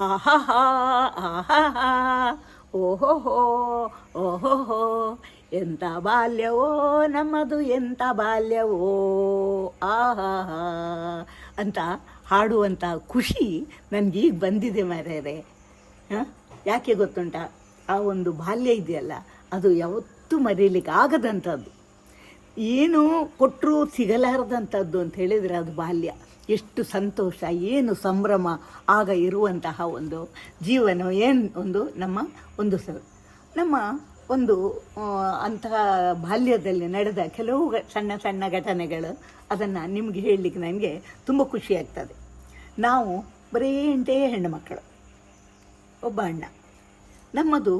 ಆಹಾಹಾ ಆಹಾಹಾ. ಓಹೋಹೋ ಓಹೋ ಎಂಥ ಬಾಲ್ಯವೋ ನಮ್ಮದು, ಎಂಥ ಬಾಲ್ಯವೋ. ಆಹಾಹಾ. ಅಂತ ಹಾಡುವಂಥ ಖುಷಿ ನನಗೀಗ ಬಂದಿದೆ ಮರ್ಯಾದೆ. ಹಾಂ? ಯಾಕೆ ಗೊತ್ತುಂಟ? ಆ ಒಂದು ಬಾಲ್ಯ ಇದೆಯಲ್ಲ, ಅದು ಯಾವತ್ತೂ ಮರೀಲಿಕ್ಕೆ ಆಗದಂಥದ್ದು ಏನು ಕೊಟ್ಟರೂ ಸಿಗಲಾರದಂಥದ್ದು ಅಂತ ಹೇಳಿದರೆ ಅದು ಬಾಲ್ಯ. ಎಷ್ಟು ಸಂತೋಷ, ಏನು ಸಂಭ್ರಮ ಆಗ ಇರುವಂತಹ ಒಂದು ಜೀವನ, ಏನು ಒಂದು ನಮ್ಮ ಒಂದು ಸಲ ನಮ್ಮ ಒಂದು ಅಂತಹ ಬಾಲ್ಯದಲ್ಲಿ ನಡೆದ ಕೆಲವು ಸಣ್ಣ ಸಣ್ಣ ಘಟನೆಗಳು ಅದನ್ನು ನಿಮಗೆ ಹೇಳಲಿಕ್ಕೆ ನನಗೆ ತುಂಬ ಖುಷಿ ಆಗ್ತದೆ. ನಾವು ಬರೀ ಎಂಟೇ ಹೆಣ್ಣು ಮಕ್ಕಳು, ಒಬ್ಬ ಅಣ್ಣ. ನಮ್ಮದು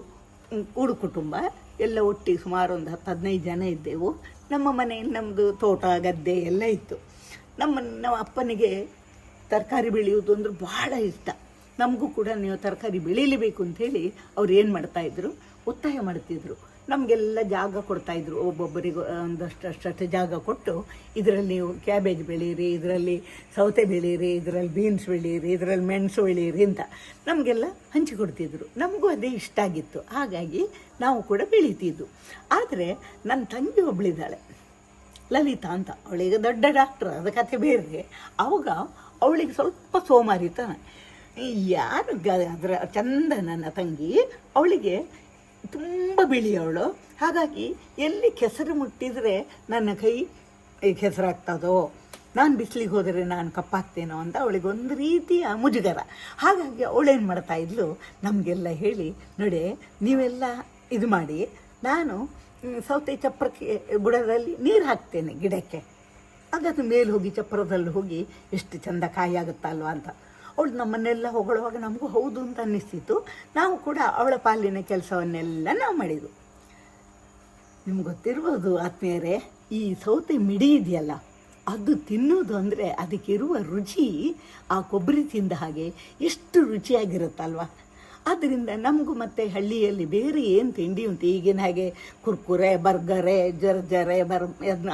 ಕೂಡು ಕುಟುಂಬ. ಎಲ್ಲ ಒಟ್ಟಿಗೆ ಸುಮಾರು ಒಂದು ಹತ್ತು ಹದಿನೈದು ಜನ ಇದ್ದೆವು. ನಮ್ಮ ಮನೆಯಲ್ಲಿ ನಮ್ಮದು ತೋಟ, ಗದ್ದೆ ಎಲ್ಲ ಇತ್ತು. ನಮ್ಮ ನಮ್ಮ ಅಪ್ಪನಿಗೆ ತರಕಾರಿ ಬೆಳೆಯುವುದು ಅಂದ್ರೆ ಬಹಳ ಇಷ್ಟ. ನಮಗೂ ಕೂಡ ನೀವು ತರಕಾರಿ ಬೆಳೀಲೇಬೇಕು ಅಂಥೇಳಿ ಅವ್ರು ಏನು ಮಾಡ್ತಾಯಿದ್ರು ಒತ್ತಾಯ ಮಾಡ್ತಿದ್ರು. ನಮಗೆಲ್ಲ ಜಾಗ ಕೊಡ್ತಾಯಿದ್ರು ಒಬ್ಬೊಬ್ಬರಿಗೂ ಒಂದಷ್ಟು ಅಷ್ಟು ಜಾಗ ಕೊಟ್ಟು ಇದರಲ್ಲಿ ನೀವು ಕ್ಯಾಬೇಜ್ ಬೆಳೀರಿ, ಇದರಲ್ಲಿ ಸೌತೆ ಬೆಳೀರಿ, ಇದರಲ್ಲಿ ಬೀನ್ಸ್ ಬೆಳೀರಿ, ಇದರಲ್ಲಿ ಮೆಣಸು ಬೆಳೀರಿ ಅಂತ ನಮಗೆಲ್ಲ ಹಂಚಿಕೊಡ್ತಿದ್ರು ನಮಗೂ ಅದೇ ಇಷ್ಟ ಆಗಿತ್ತು. ಹಾಗಾಗಿ ನಾವು ಕೂಡ ಬೆಳೀತಿದ್ದು ಆದರೆ ನನ್ನ ತಂಗಿ ಒಬ್ಬಳಿದ್ದಾಳೆ ಲಲಿತಾ ಅಂತ. ಅವಳಿಗೆ ದೊಡ್ಡ ಡಾಕ್ಟ್ರ್. ಅದ ಕಥೆ ಬೇರೆ. ಅವಾಗ ಅವಳಿಗೆ ಸ್ವಲ್ಪ ಸೋಮಾರಿತನ. ಯಾರು ಗ, ಅದರ ಚಂದ ನನ್ನ ತಂಗಿ, ಅವಳಿಗೆ ತುಂಬ ಬಿಳಿಯವಳು. ಹಾಗಾಗಿ ಎಲ್ಲಿ ಕೆಸರು ಮುಟ್ಟಿದರೆ ನನ್ನ ಕೈ ಕೆಸರಾಗ್ತದೋ, ನಾನು ಬಿಸಿಲಿಗೆ ಹೋದರೆ ನಾನು ಕಪ್ಪಾಗ್ತೇನೋ ಅಂತ ಅವಳಿಗೆ ಒಂದು ರೀತಿಯ ಮುಜುಗರ. ಹಾಗಾಗಿ ಅವಳೇನು ಮಾಡ್ತಾ ಇದ್ಲು, ನಮಗೆಲ್ಲ ಹೇಳಿ, ನೋಡಿ, ನೀವೆಲ್ಲ ಇದು ಮಾಡಿ, ನಾನು ಸೌತೆ ಚಪ್ಪರಕ್ಕೆ ಬುಡದಲ್ಲಿ ನೀರು ಹಾಕ್ತೇನೆ ಗಿಡಕ್ಕೆ. ಅದನ್ನು ಮೇಲೆ ಹೋಗಿ ಚಪ್ಪರದಲ್ಲಿ ಹೋಗಿ ಎಷ್ಟು ಚಂದ ಕಾಯಿ ಆಗುತ್ತಲ್ವ? ಅಂತ. ಅವಳು ನಮ್ಮನ್ನೆಲ್ಲ ಹೊಗಳುವಾಗ ನಮಗೂ ಹೌದು ಅಂತ ಅನ್ನಿಸ್ತಿತ್ತು. ನಾವು ಕೂಡ ಅವಳ ಪಾಲಿನ ಕೆಲಸವನ್ನೆಲ್ಲ ನಾವು ಮಾಡಿದ್ವು. ನಿಮ್ಗೆ ಗೊತ್ತಿರ್ಬೋದು ಆತ್ಮೀಯರೇ, ಈ ಸೌತೆ ಮಿಡಿ ಇದೆಯಲ್ಲ, ಅದು ತಿನ್ನೋದು ಅಂದರೆ ಅದಕ್ಕಿರುವ ರುಚಿ ಆ ಕೊಬ್ಬರಿ ತಿಂದ ಹಾಗೆ ಎಷ್ಟು ರುಚಿಯಾಗಿರುತ್ತಲ್ವ? ಆದ್ದರಿಂದ ನಮಗೂ ಮತ್ತೆ ಹಳ್ಳಿಯಲ್ಲಿ ಬೇರೆ ಏನು ತಿಂಡಿ ಉಂಟು? ಈಗಿನ ಹಾಗೆ ಕುರ್ಕುರೆ, ಬರ್ಗರೆ, ಜರ್ಜರೆ, ಬರ್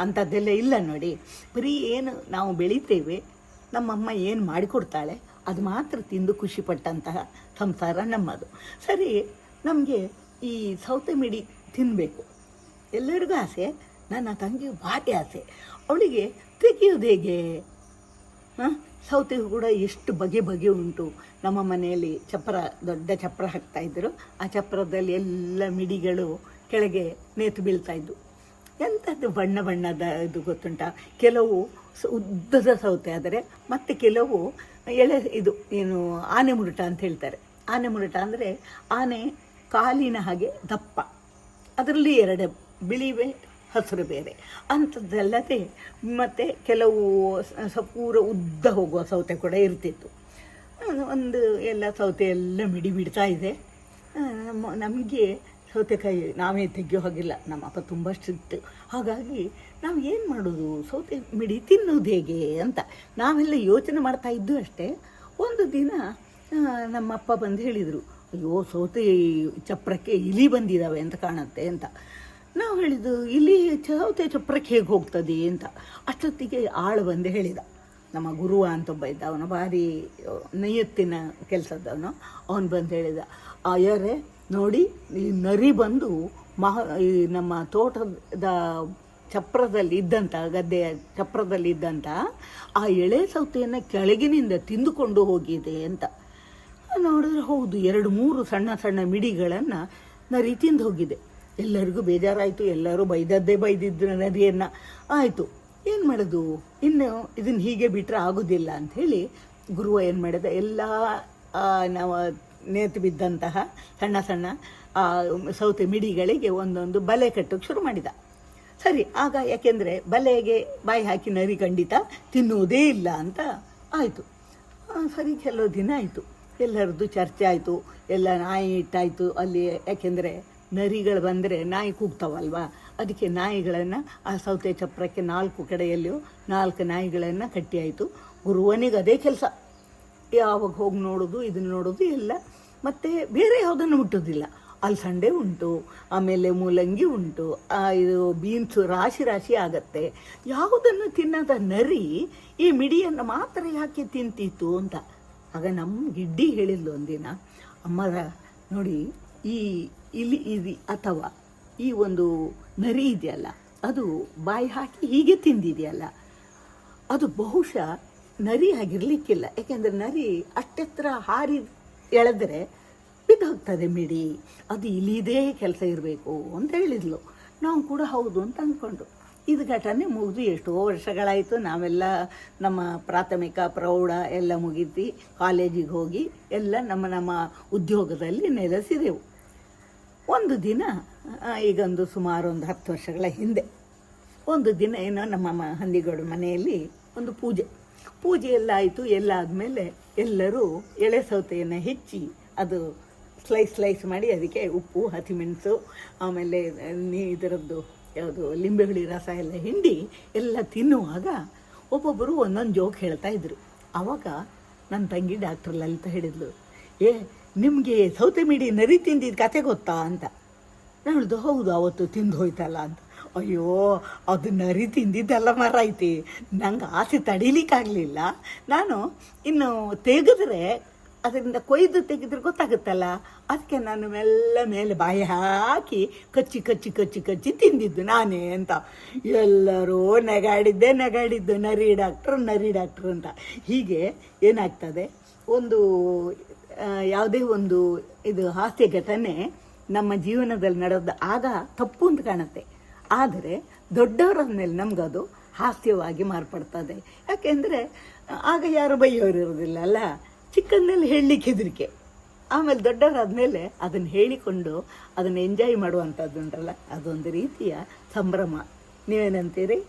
ಅಂಥದ್ದೆಲ್ಲ ಇಲ್ಲ ನೋಡಿ. ಬರೀ ಏನು ನಾವು ಬೆಳಿತೇವೆ, ನಮ್ಮಮ್ಮ ಏನು ಮಾಡಿಕೊಡ್ತಾಳೆ ಅದು ಮಾತ್ರ ತಿಂದು ಖುಷಿಪಟ್ಟಂತಹ ಸಂಸಾರ ನಮ್ಮದು. ಸರಿ, ನಮಗೆ ಈ ಸೌತೆ ಮಿಡಿ ತಿನ್ನಬೇಕು ಎಲ್ಲರಿಗೂ ಆಸೆ, ನನ್ನ ತಂಗಿ ಭಾರಿ ಆಸೆ. ಅವಳಿಗೆ ತೆಗೆಯೋದು ಹೇಗೆ? ಹಾಂ? ಸೌತೆ ಕೂಡ ಎಷ್ಟು ಬಗೆ ಬಗೆ ಉಂಟು. ನಮ್ಮ ಮನೆಯಲ್ಲಿ ಚಪ್ಪರ ದೊಡ್ಡ ಚಪ್ಪರ ಹಾಕ್ತಾಯಿದ್ರು ಆ ಚಪ್ರದಲ್ಲಿ ಎಲ್ಲ ಮಿಡಿಗಳು ಕೆಳಗೆ ನೇತು ಬೀಳ್ತಾ ಇದ್ವು. ಎಂಥದ್ದು ಬಣ್ಣ ಬಣ್ಣದ ಇದು ಗೊತ್ತುಂಟ? ಕೆಲವು ಉದ್ದದ ಸೌತೆ ಆದರೆ ಮತ್ತು ಕೆಲವು ಎಳೆ ಇದು ಏನು ಆನೆ ಮುರುಟ ಅಂತ ಹೇಳ್ತಾರೆ. ಆನೆ ಮುರುಟ ಅಂದರೆ ಆನೆ ಕಾಲಿನ ಹಾಗೆ ದಪ್ಪ. ಅದರಲ್ಲಿ ಎರಡು ಬಿಳಿ ಹಸಿರು ಬೇರೆ. ಅಂಥದ್ದಲ್ಲದೆ ಮತ್ತು ಕೆಲವು ಪೂರ ಉದ್ದ ಹೋಗುವ ಸೌತೆ ಕೂಡ ಇರ್ತಿತ್ತು. ಒಂದು ಎಲ್ಲ ಸೌತೆ ಎಲ್ಲ ಮಿಡಿ ಬಿಡ್ತಾ ಇದೆ. ನಮಗೆ ಸೌತೆಕಾಯಿ ನಾವೇ ತೆಗಿಯೋ ಹಾಗಿಲ್ಲ. ನಮ್ಮ ಅಪ್ಪ ತುಂಬ ಸ್ಟ್ರಿಕ್ಟ್. ಹಾಗಾಗಿ ನಾವು ಏನು ಮಾಡೋದು? ಸೌತೆ ಮಿಡಿ ತಿನ್ನೋದು ಹೇಗೆ ಅಂತ ನಾವೆಲ್ಲ ಯೋಚನೆ ಮಾಡ್ತಾ ಇದ್ದು ಅಷ್ಟೇ. ಒಂದು ದಿನ ನಮ್ಮಪ್ಪ ಬಂದು ಹೇಳಿದರು, ಅಯ್ಯೋ, ಸೌತೆ ಚಪ್ರಕ್ಕೆ ಇಲಿ ಬಂದಿದ್ದಾವೆ ಅಂತ ಕಾಣುತ್ತೆ ಅಂತ. ನಾವು ಹೇಳಿದ್ದು ಇಲ್ಲಿ ಸೌತೆ ಚಪ್ರಕ್ಕೆ ಹೇಗೆ ಹೋಗ್ತದೆ? ಅಂತ. ಅಷ್ಟೊತ್ತಿಗೆ ಆಳು ಬಂದು ಹೇಳಿದ. ನಮ್ಮ ಗುರುವ ಅಂತ ಒಬ್ಬ ಇದ್ದ ಅವನು, ಭಾರಿ ನೈಯತ್ತಿನ ಕೆಲಸದವನು ಅವನು ಬಂದು ಹೇಳಿದ ಅಯ್ಯರೇ ನೋಡಿ, ಈ ನರಿ ಬಂದು ಮಹ, ಈ ನಮ್ಮ ತೋಟದ ಚಪ್ರದಲ್ಲಿ ಇದ್ದಂಥ ಗದ್ದೆಯ ಚಪ್ರದಲ್ಲಿ ಇದ್ದಂಥ ಆ ಎಳೆ ಸೌತೆಯನ್ನು ಕೆಳಗಿನಿಂದ ತಿಂದುಕೊಂಡು ಹೋಗಿದೆ ಅಂತ. ನೋಡಿದ್ರೆ ಹೌದು, ಎರಡು ಮೂರು ಸಣ್ಣ ಸಣ್ಣ ಮಿಡಿಗಳನ್ನು ನರಿ ತಿಂದು ಹೋಗಿದೆ. ಎಲ್ಲರಿಗೂ ಬೇಜಾರಾಯಿತು, ಎಲ್ಲರೂ ಬೈದದ್ದೇ ಬೈದಿದ್ರು ನರಿಯನ್ನು ಆಯಿತು, ಏನು ಮಾಡೋದು? ಇನ್ನು ಇದನ್ನು ಹೀಗೆ ಬಿಟ್ಟರೆ ಆಗೋದಿಲ್ಲ ಅಂಥೇಳಿ ಗುರುವ ಏನು ಮಾಡಿದ? ಎಲ್ಲ ನಾವು ನೇತು ಬಿದ್ದಂತಹ ಸಣ್ಣ ಸಣ್ಣ ಸೌತೆ ಮಿಡಿಗಳಿಗೆ ಒಂದೊಂದು ಬಲೆ ಕಟ್ಟೋಕ್ಕೆ ಶುರು ಮಾಡಿದ. ಸರಿ, ಆಗ ಯಾಕೆಂದರೆ ಬಲೆಗೆ ಬಾಯಿ ಹಾಕಿ ನರಿ ಖಂಡಿತ ತಿನ್ನುವುದೇ ಇಲ್ಲ ಅಂತ ಆಯಿತು. ಸರಿ, ಕೆಲವು ದಿನ ಆಯಿತು. ಎಲ್ಲರದ್ದು ಚರ್ಚೆ ಆಯಿತು, ಎಲ್ಲ ನಾಯಿ ಇಟ್ಟಾಯಿತು ಅಲ್ಲಿ ಯಾಕೆಂದರೆ ನರಿಗಳು ಬಂದರೆ ನಾಯಿ ಕೂಗ್ತಾವಲ್ವಾ? ಅದಕ್ಕೆ ನಾಯಿಗಳನ್ನು ಆ ಸೌತೆ ಚಪ್ರಕ್ಕೆ ನಾಲ್ಕು ಕಡೆಯಲ್ಲಿಯೂ ನಾಲ್ಕು ನಾಯಿಗಳನ್ನು ಕಟ್ಟಿ ಆಯಿತು. ಗುರುವನಿಗೆ ಅದೇ ಕೆಲಸ. ಯಾವಾಗ ಹೋಗಿ ನೋಡೋದು ಇದನ್ನು ನೋಡೋದು ಎಲ್ಲ. ಮತ್ತು ಬೇರೆ ಯಾವುದನ್ನು ಮುಟ್ಟೋದಿಲ್ಲ. ಅಲಸಂಡೆ ಉಂಟು, ಆಮೇಲೆ ಮೂಲಂಗಿ ಉಂಟು ಇದು ಬೀನ್ಸು ರಾಶಿ ರಾಶಿ ಆಗತ್ತೆ. ಯಾವುದನ್ನು ತಿನ್ನದ ನರಿ ಈ ಮಿಡಿಯನ್ನು ಮಾತ್ರ ಯಾಕೆ ತಿಂತಿತ್ತು ಅಂತ. ಆಗ ನಮ್ಮ ಗಿಡ್ಡಿ ಹೇಳಿದ್ಲು ಒಂದಿನ, ಅಮ್ಮರ, ನೋಡಿ, ಈ ಇಲಿ ಇಲಿ ಅಥವಾ ಈ ಒಂದು ನರಿ ಇದೆಯಲ್ಲ, ಅದು ಬಾಯಿ ಹಾಕಿ ಹೀಗೆ ತಿಂದಿದೆಯಲ್ಲ. ಅದು ಬಹುಶಃ ನರಿ ಆಗಿರ್ಲಿಕ್ಕಿಲ್ಲ. ಯಾಕೆಂದ್ರೆ ನರಿ ಅಷ್ಟೆತ್ರ ಹಾರಿ ಎಳೆದ್ರೆ ಬಿದ್ದೋಗ್ತದೆ ಮಿಡಿ ಅದು ಇಲ್ಲಿದೇ ಕೆಲಸ ಇರಬೇಕು ಅಂತ ಹೇಳಿದ್ಲು. ನಾವು ಕೂಡ ಹೌದು ಅಂತ ಅಂದ್ಕೊಂಡು. ಇದು ಘಟನೆ ಮುಗಿದು ಎಷ್ಟೋ ವರ್ಷಗಳಾಯಿತು. ನಾವೆಲ್ಲ ನಮ್ಮ ಪ್ರಾಥಮಿಕ, ಪ್ರೌಢ ಎಲ್ಲ ಮುಗಿದು ಕಾಲೇಜಿಗೆ ಹೋಗಿ ಎಲ್ಲ ನಮ್ಮ ನಮ್ಮ ಉದ್ಯೋಗದಲ್ಲಿ ನೆಲೆಸಿದೆವು. ಒಂದು ದಿನ ಈಗೊಂದು ಸುಮಾರು ಒಂದು ಹತ್ತು ವರ್ಷಗಳ ಹಿಂದೆ, ಒಂದು ದಿನ ಏನೋ ನಮ್ಮ ಹಂದಿಗೌಡ ಮನೆಯಲ್ಲಿ ಒಂದು ಪೂಜೆ. ಪೂಜೆ ಎಲ್ಲ ಆಯಿತು, ಎಲ್ಲ ಆದಮೇಲೆ ಎಲ್ಲರೂ ಎಳೆ ಸೌತೆಯನ್ನು ಹೆಚ್ಚಿ ಅದು ಸ್ಲೈಸ್ ಸ್ಲೈಸ್ ಮಾಡಿ ಅದಕ್ಕೆ ಉಪ್ಪು ಹಸಿಮೆಣಸು ಆಮೇಲೆ ನೀ ಇದರದ್ದು ಯಾವುದು ಲಿಂಬೆ ಹುಳಿ ರಸ ಎಲ್ಲ ಹಿಂಡಿ ಎಲ್ಲ ತಿನ್ನುವಾಗ ಒಬ್ಬೊಬ್ಬರು ಒಂದೊಂದು ಜೋಕ್ ಹೇಳ್ತಾ ಇದ್ರು. ಆವಾಗ ನನ್ನ ತಂಗಿ ಡಾಕ್ಟರ್ ಲಲಿತಾ ಹೇಳಿದ್ಲು, ಏ, ನಿಮಗೆ ಸೌತೆ ಮಿಡಿ ನರಿ ತಿಂದಿದ್ದ ಕತೆ ಗೊತ್ತಾ? ಅಂತ. ನಾನು ಹೇಳ್ದು, ಹೌದು, ಅವತ್ತು ತಿಂದು ಹೋಯ್ತಲ್ಲ ಅಂತ. ಅಯ್ಯೋ, ಅದು ನರಿ ತಿಂದಿದ್ದೆಲ್ಲ ಮರ ಐತಿ. ನಂಗೆ ಆಸೆ ತಡೀಲಿಕ್ಕಾಗಲಿಲ್ಲ. ನಾನು ಇನ್ನು ತೆಗೆದ್ರೆ, ಅದರಿಂದ ಕೊಯ್ದು ತೆಗೆದ್ರೆ ಗೊತ್ತಾಗುತ್ತಲ್ಲ? ಅದಕ್ಕೆ ನಾನು ಮೆಲ್ಲ ಮೇಲೆ ಬಾಯಿ ಹಾಕಿ ಕಚ್ಚಿ ಕಚ್ಚಿ ಕಚ್ಚಿ ಕಚ್ಚಿ ತಿಂದಿದ್ದು ನಾನೇ ಅಂತ. ಎಲ್ಲರೂ ನೆಗಾಡಿದ್ದೆ, ನೆಗಾಡಿದ್ದು ನರಿ ಡಾಕ್ಟ್ರು ನರಿ ಡಾಕ್ಟ್ರು ಅಂತ. ಹೀಗೆ ಏನಾಗ್ತದೆ? ಒಂದು ಯಾವುದೇ ಒಂದು ಇದು ಹಾಸ್ಯ ಘಟನೆ ನಮ್ಮ ಜೀವನದಲ್ಲಿ ನಡೆದ ಆಗ ತಪ್ಪು ಅಂತ ಕಾಣುತ್ತೆ. ಆದರೆ ದೊಡ್ಡವರಾದ್ಮೇಲೆ ನಮಗದು ಹಾಸ್ಯವಾಗಿ ಮಾರ್ಪಡ್ತದೆ. ಯಾಕೆಂದರೆ, ಆಗ ಯಾರು ಬೈಯೋರು ಇರೋದಿಲ್ಲ ಅಲ್ಲ? ಚಿಕ್ಕಂದಲ್ಲಿ ಹೇಳಲಿಕ್ಕೆ ಹೆದರಿಕೆ. ಆಮೇಲೆ ದೊಡ್ಡವರಾದ್ಮೇಲೆ ಅದನ್ನು ಹೇಳಿಕೊಂಡು ಅದನ್ನು ಎಂಜಾಯ್ ಮಾಡುವಂಥದ್ದು ಉಂಟಲ್ಲ ಅದೊಂದು ರೀತಿಯ ಸಂಭ್ರಮ. ನೀವೇನಂತೀರಿ?